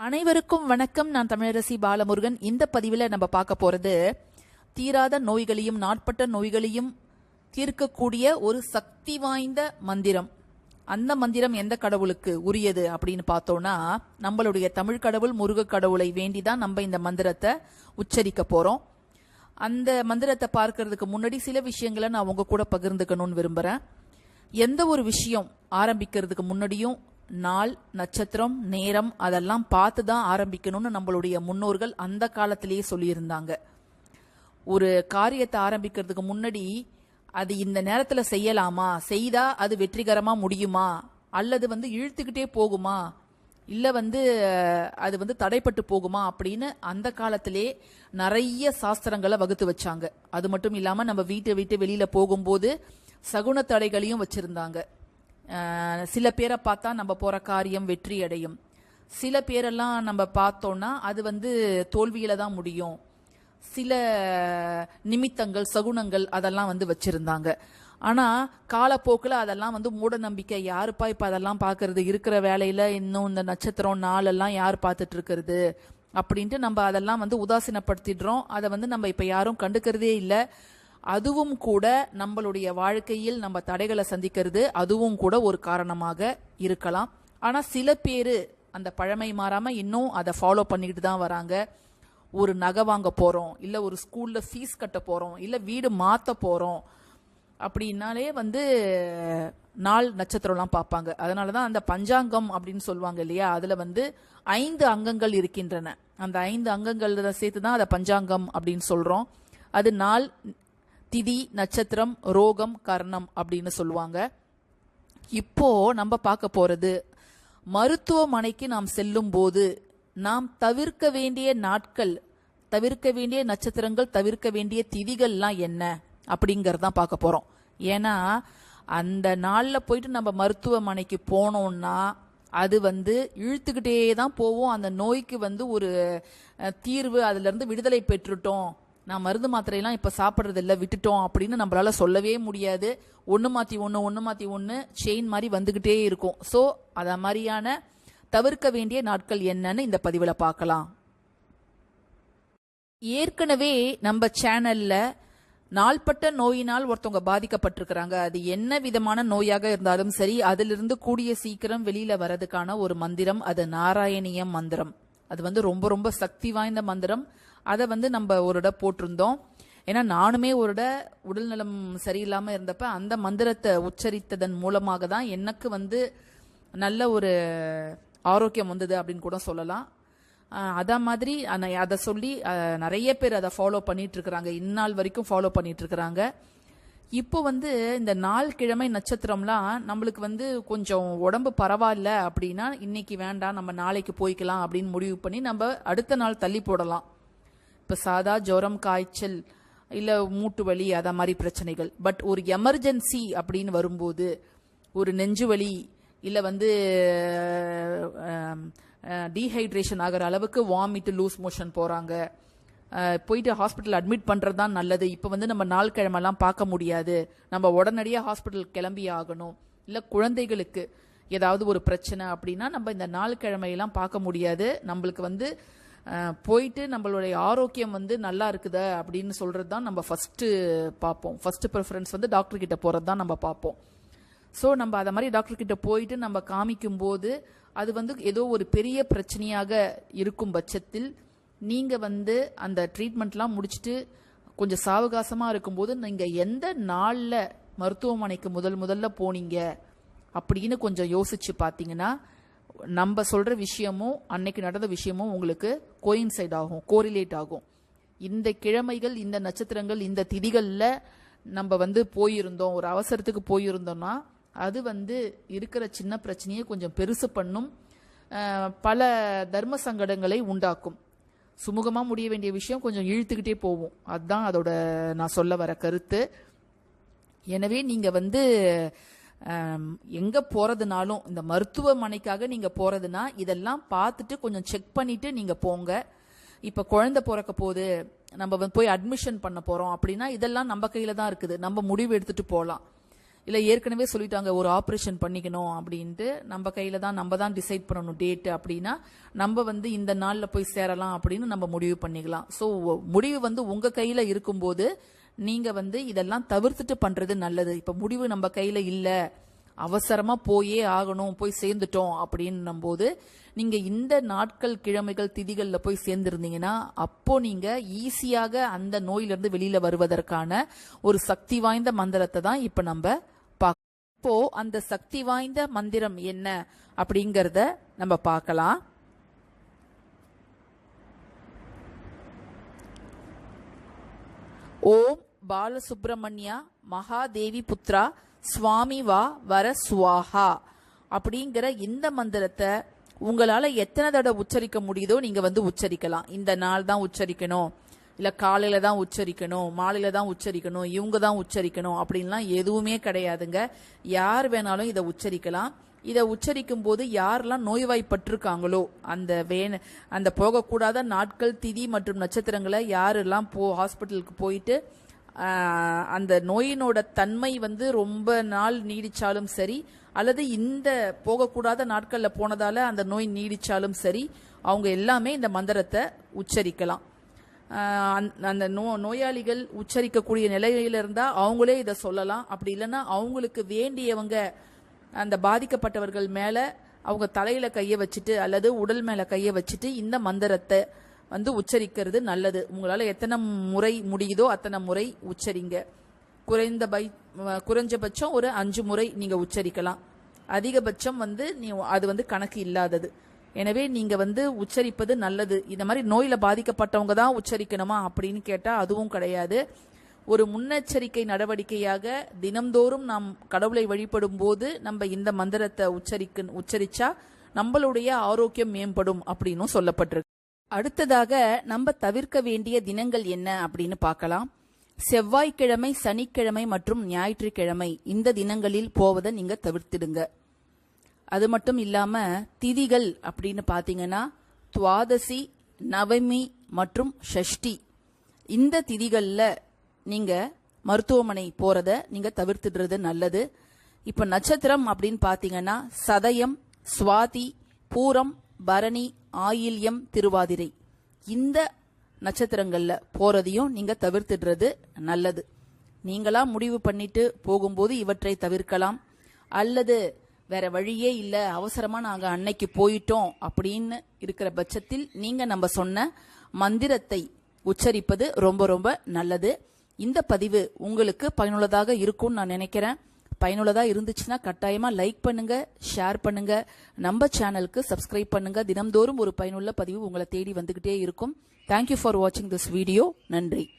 அனைவருக்கும் வணக்கம். நான் தமிழரசி பாலமுருகன். இந்த பதிவில் நம்ம பார்க்க போறது தீராத நோய்களையும் நாட்பட்ட நோய்களையும் தீர்க்கக்கூடிய ஒரு சக்தி வாய்ந்த மந்திரம். அந்த மந்திரம் எந்த கடவுளுக்கு உரியது அப்படின்னு பார்த்தோம்னா நம்மளுடைய தமிழ் கடவுள் முருக கடவுளை வேண்டி தான் நம்ம இந்த மந்திரத்தை உச்சரிக்க போறோம். அந்த மந்திரத்தை பார்க்கறதுக்கு முன்னாடி சில விஷயங்களை நான் உங்க கூட பகிர்ந்துக்கணும்னு விரும்புறேன். எந்த ஒரு விஷயம் ஆரம்பிக்கிறதுக்கு முன்னாடியும் நாள் நட்சத்திரம் நேரம் அதெல்லாம் பார்த்து தான் ஆரம்பிக்கணும்னு நம்மளுடைய முன்னோர்கள் அந்த காலத்திலேயே சொல்லியிருந்தாங்க. ஒரு காரியத்தை ஆரம்பிக்கிறதுக்கு முன்னாடி அது இந்த நேரத்தில் செய்யலாமா? செய்தா அது வெற்றிகரமா முடியுமா? அல்லது வந்து இழுத்துக்கிட்டே போகுமா? இல்லை வந்து அது வந்து தடைப்பட்டு போகுமா? அப்படின்னு அந்த காலத்திலே நிறைய சாஸ்திரங்களை வகுத்து வச்சாங்க. அது மட்டும் இல்லாமல் நம்ம வீட்டை விட்டு வெளியில போகும்போது சகுன தடைகளையும் வச்சிருந்தாங்க. சில பேரை பார்த்தா நம்ம போகிற காரியம் வெற்றி அடையும். சில பேரெல்லாம் நம்ம பார்த்தோன்னா அது வந்து தோல்வியில தான் முடியும். சில நிமித்தங்கள் சகுனங்கள் அதெல்லாம் வந்து வச்சிருந்தாங்க. ஆனா காலப்போக்கில் அதெல்லாம் வந்து மூட நம்பிக்கை. யாருப்பா இப்ப அதெல்லாம் பார்க்கறது? இருக்கிற வேலையில இன்னும் இந்த நட்சத்திரம் நாளெல்லாம் யார் பார்த்துட்டு இருக்கிறது? அப்படின்ட்டு நம்ம அதெல்லாம் வந்து உதாசீனப்படுத்திடுறோம். அதை வந்து நம்ம இப்ப யாரும் கண்டுக்கிறதே இல்லை. அதுவும் கூட நம்மளுடைய வாழ்க்கையில் நம்ம தடைகளை சந்திக்கிறது அதுவும் கூட ஒரு காரணமாக இருக்கலாம். ஆனால் சில பேர் அந்த பழமை மாறாமல் இன்னும் அதை ஃபாலோ பண்ணிக்கிட்டு தான் வராங்க. ஒரு நகை வாங்க போகிறோம் இல்லை ஒரு ஸ்கூலில் ஃபீஸ் கட்ட போகிறோம் இல்லை வீடு மாற்ற போகிறோம் அப்படின்னாலே வந்து நாள் நட்சத்திரம்லாம் பார்ப்பாங்க. அதனால தான் அந்த பஞ்சாங்கம் அப்படின்னு சொல்லுவாங்க இல்லையா? அதில் வந்து ஐந்து அங்கங்கள் இருக்கின்றன. அந்த ஐந்து அங்கங்கள் சேர்த்து தான் அதை பஞ்சாங்கம் அப்படின்னு சொல்கிறோம் அது நாள் திதி நட்சத்திரம் ரோகம் கர்ணம் அப்படின்னு சொல்லுவாங்க. இப்போ நம்ம பார்க்க போறது மருத்துவமனைக்கு நாம் செல்லும் போது நாம் தவிர்க்க வேண்டிய நாட்கள் தவிர்க்க வேண்டிய நட்சத்திரங்கள் தவிர்க்க வேண்டிய திதிகள்லாம் என்ன? அப்படிங்கறதான் பார்க்க போறோம். ஏன்னா அந்த நாளில் போயிட்டு நம்ம மருத்துவமனைக்கு போனோம்னா அது வந்து இழுத்துக்கிட்டே தான் போவோம். அந்த நோய்க்கு வந்து ஒரு தீர்வு அதுலேருந்து விடுதலை பெற்றுட்டோம். நான் மருந்து மாத்திரையெல்லாம் இப்போ சாப்பிட்றது இல்லை விட்டுட்டோம் அப்படின்னு நம்மளால சொல்லவே முடியாது. ஒன்று மாத்தி ஒன்று ஒன்று மாத்தி ஒன்று செயின் மாதிரி வந்துக்கிட்டே இருக்கும். ஸோ அத மாதிரியான தவிர்க்க வேண்டிய நாட்கள் என்னன்னு இந்த பதிவில் பார்க்கலாம். ஏற்கனவே நம்ம சேனல்ல நாள்பட்ட நோயினால் ஒருத்தவங்க பாதிக்கப்பட்டிருக்கிறாங்க. அது என்ன விதமான நோயாக இருந்தாலும் சரி அதிலிருந்து கூடிய சீக்கிரம் வெளியில வரதுக்கான ஒரு மந்திரம் அது நாராயணியம் மந்திரம். அது வந்து ரொம்ப ரொம்ப சக்தி வாய்ந்த மந்திரம். அதை வந்து நம்ம ஒரு இடம் போட்டிருந்தோம். ஏன்னா நானுமே ஒரு இட உடல்நலம் சரியில்லாமல் இருந்தப்ப அந்த மந்திரத்தை உச்சரித்ததன் மூலமாக தான் எனக்கு வந்து நல்ல ஒரு ஆரோக்கியம் வந்தது அப்படின்னு கூட சொல்லலாம். ஆஹ் மாதிரி அதை சொல்லி நிறைய பேர் அதை ஃபாலோ பண்ணிட்டு இருக்கிறாங்க. இந்நாள் வரைக்கும் ஃபாலோ பண்ணிட்டு இருக்கிறாங்க. இப்போ வந்து இந்த நாள் கிழமை நட்சத்திரம்லாம் நம்மளுக்கு வந்து கொஞ்சம் உடம்பு பரவாயில்ல அப்படின்னா இன்னைக்கு வேண்டாம் நம்ம நாளைக்கு போய்க்கலாம் அப்படின்னு முடிவு பண்ணி நம்ம அடுத்த நாள் தள்ளி போடலாம். இப்போ சாதா ஜுரம் காய்ச்சல் இல்லை மூட்டு வலி அத மாதிரி பிரச்சனைகள். பட் ஒரு எமர்ஜென்சி அப்படின்னு வரும்போது ஒரு நெஞ்சு வலி இல்லை வந்து டீஹைட்ரேஷன் ஆகிற அளவுக்கு வாமிட் லூஸ் மோஷன் போகிறாங்க போயிட்டு ஹாஸ்பிட்டல் அட்மிட் பண்ணுறது தான் நல்லது. இப்போ வந்து நம்ம நாள் கிழமெல்லாம் பார்க்க முடியாது. நம்ம உடனடியாக ஹாஸ்பிட்டல் கிளம்பி ஆகணும். இல்லை குழந்தைகளுக்கு ஏதாவது ஒரு பிரச்சனை அப்படின்னா நம்ம இந்த நாள் கிழமையெல்லாம் பார்க்க முடியாது. நம்மளுக்கு வந்து போயிட்டு நம்மளுடைய ஆரோக்கியம் வந்து நல்லா இருக்குதா அப்படின்னு சொல்கிறது தான் நம்ம ஃபஸ்ட்டு பார்ப்போம். ஃபஸ்ட்டு ப்ரிஃபரன்ஸ் வந்து டாக்டர் போகிறது தான் நம்ம பார்ப்போம். ஸோ நம்ம அதை மாதிரி டாக்டர்கிட்ட போயிட்டு நம்ம காமிக்கும்போது அது வந்து ஏதோ ஒரு பெரிய பிரச்சனையாக இருக்கும் பட்சத்தில் நீங்கள் வந்து அந்த ட்ரீட்மெண்ட்லாம் முடிச்சுட்டு கொஞ்சம் சாவகாசமாக இருக்கும்போது நீங்கள் எந்த நாளில் மருத்துவமனைக்கு முதல் முதல்ல போனீங்க அப்படின்னு கொஞ்சம் யோசிச்சு பார்த்தீங்கன்னா நம்ம சொல்கிற விஷயமும் அன்னைக்கு நடந்த விஷயமும் உங்களுக்கு கோயின்சைட் ஆகும் கோரிலேட் ஆகும். இந்த கிழமைகள் இந்த நட்சத்திரங்கள் இந்த திதிகளில் நம்ம வந்து போயிருந்தோம் ஒரு அவசரத்துக்கு போயிருந்தோம்னா அது வந்து இருக்கிற சின்ன பிரச்சனையை கொஞ்சம் பெருசு பண்ணும் பல தர்ம சங்கடங்களை உண்டாக்கும். சுமூகமாக முடிய வேண்டிய விஷயம் கொஞ்சம் இழுத்துக்கிட்டே போகும் அதுதான் அதோட நான் சொல்ல வர கருத்து. எனவே நீங்கள் வந்து எங்கே போகிறதுனாலும் இந்த மருத்துவமனைக்காக நீங்கள் போகிறதுனா இதெல்லாம் பார்த்துட்டு கொஞ்சம் செக் பண்ணிவிட்டு நீங்கள் போங்க. இப்போ குழந்தை பிறக்க போது நம்ம வந்து போய் அட்மிஷன் பண்ண போகிறோம் அப்படின்னா இதெல்லாம் நம்ம கையில் தான் இருக்குது. நம்ம முடிவு எடுத்துகிட்டு போகலாம் இல்லை ஏற்கனவே சொல்லிட்டாங்க ஒரு ஆப்ரேஷன் பண்ணிக்கணும் அப்படின்ட்டு நம்ம கையில் தான் நம்ம தான் டிசைட் பண்ணணும் டேட்டு அப்படின்னா நம்ம வந்து இந்த நாளில் போய் சேரலாம் அப்படின்னு நம்ம முடிவு பண்ணிக்கலாம். ஸோ முடிவு வந்து உங்கள் கையில் இருக்கும்போது நீங்கள் வந்து இதெல்லாம் தவிர்த்துட்டு பண்ணுறது நல்லது. இப்போ முடிவு நம்ம கையில் இல்லை அவசரமாக போயே ஆகணும் போய் சேர்ந்துட்டோம் அப்படின்னும் போது நீங்கள் இந்த நாட்கள் கிழமைகள் திதிகளில் போய் சேர்ந்துருந்தீங்கன்னா அப்போ நீங்கள் ஈஸியாக அந்த நோயிலிருந்து வெளியில் வருவதற்கான ஒரு சக்தி வாய்ந்த மந்திரத்தை தான் இப்போ நம்ம இப்போ அந்த சக்தி வாய்ந்த மந்திரம் என்ன அப்படிங்கறத நம்ம பார்க்கலாம். ஓம் பாலசுப்ரமணியா மகாதேவி புத்ரா சுவாமி வா வர சுவாஹா அப்படிங்கிற இந்த மந்திரத்தை உங்களால எத்தனை தடவை உச்சரிக்க முடியுதோ நீங்க வந்து உச்சரிக்கலாம். இந்த நாள் தான் உச்சரிக்கணும். இல்ல காலையில தான் உச்சரிக்கணும் மாலையில தான் உச்சரிக்கணும் இவங்க தான் உச்சரிக்கணும் அப்படின்லாம் எதுவுமே கிடையாதுங்க. யார் வேணாலும் இதை உச்சரிக்கலாம். இதை உச்சரிக்கும் போது யாரெல்லாம் நோய்வாய்ப்பட்டிருக்காங்களோ அந்த வேன அந்த போகக்கூடாத நாட்கள் திதி மற்றும் நட்சத்திரங்களை யாரெல்லாம் போ ஹாஸ்பிட்டலுக்கு போயிட்டு அந்த நோயினோட தன்மை வந்து ரொம்ப நாள் நீடிச்சாலும் சரி அல்லது இந்த போகக்கூடாத நாட்களில் போனதால அந்த நோய் நீடிச்சாலும் சரி அவங்க எல்லாமே இந்த மந்திரத்தை உச்சரிக்கலாம். அந்த- அந்த நோ நோயாளிகள் உச்சரிக்கக்கூடிய நிலையில இருந்தா அவங்களே இதை சொல்லலாம். அப்படி இல்லைன்னா அவங்களுக்கு வேண்டியவங்க அந்த பாதிக்கப்பட்டவர்கள் மேல அவங்க தலையில கையை வச்சுட்டு அல்லது உடல் மேல கையை வச்சுட்டு இந்த மந்திரத்தை வந்து உச்சரிக்கிறது நல்லது. உங்களால எத்தனை முறை முடியுதோ அத்தனை முறை உச்சரிங்க. குறைந்த பை குறைஞ்சபட்சம் ஒரு அஞ்சு முறை நீங்க உச்சரிக்கலாம். அதிகபட்சம் வந்து நீ அது வந்து கணக்கு இல்லாதது. எனவே நீங்க வந்து உச்சரிப்பது நல்லது. இந்த மாதிரி நோயில பாதிக்கப்பட்டவங்க தான் உச்சரிக்கணுமா அப்படின்னு கேட்டா அதுவும் கிடையாது. ஒரு முன்னெச்சரிக்கை நடவடிக்கையாக தினம்தோறும் நாம் கடவுளை வழிபடும் போது நம்ம இந்த மந்திரத்தை உச்சரிக்க உச்சரிச்சா நம்மளுடைய ஆரோக்கியம் மேம்படும் அப்படின்னும் சொல்லப்பட்டிருக்கு. அடுத்ததாக நம்ம தவிர்க்க வேண்டிய தினங்கள் என்ன அப்படின்னு பார்க்கலாம். செவ்வாய்க்கிழமை சனிக்கிழமை மற்றும் ஞாயிற்றுக்கிழமை இந்த தினங்களில் போவதை நீங்க தவிர்த்திடுங்க. அது மட்டும் இல்லாம திதிகள் அப்படின்னு பாத்தீங்கன்னா துவாதசி நவமி மற்றும் ஷஷ்டி. இந்த திதிகள்ல நீங்க மருத்துவமனை போறத நீங்க தவிர்த்துடுறது நல்லது. இப்ப நட்சத்திரம் அப்படின்னு பாத்தீங்கன்னா சதயம் சுவாதி பூரம் பரணி ஆயில்யம் திருவாதிரை. இந்த நட்சத்திரங்கள்ல போறதையும் நீங்க தவிர்த்துடுறது நல்லது. நீங்களா முடிவு பண்ணிட்டு போகும்போது இவற்றை தவிர்க்கலாம். அல்லது வேற வழியே இல்ல அவசரமா நாங்க அன்னைக்கு போயிட்டோம் அப்படின்னு இருக்கிற பட்சத்தில் நீங்க நம்ம சொன்ன மந்திரத்தை உச்சரிப்பது ரொம்ப ரொம்ப நல்லது. இந்த பதிவு உங்களுக்கு பயனுள்ளதாக இருக்கும்னு நான் நினைக்கிறேன். பயனுள்ளதாக இருந்துச்சுன்னா கட்டாயமா லைக் பண்ணுங்க ஷேர் பண்ணுங்க. நம்ம சேனலுக்கு சப்ஸ்கிரைப் பண்ணுங்க. தினம்தோறும் ஒரு பயனுள்ள பதிவு உங்களை தேடி வந்துகிட்டே இருக்கும். தேங்க்யூ ஃபார் வாட்சிங் திஸ் வீடியோ நன்றி.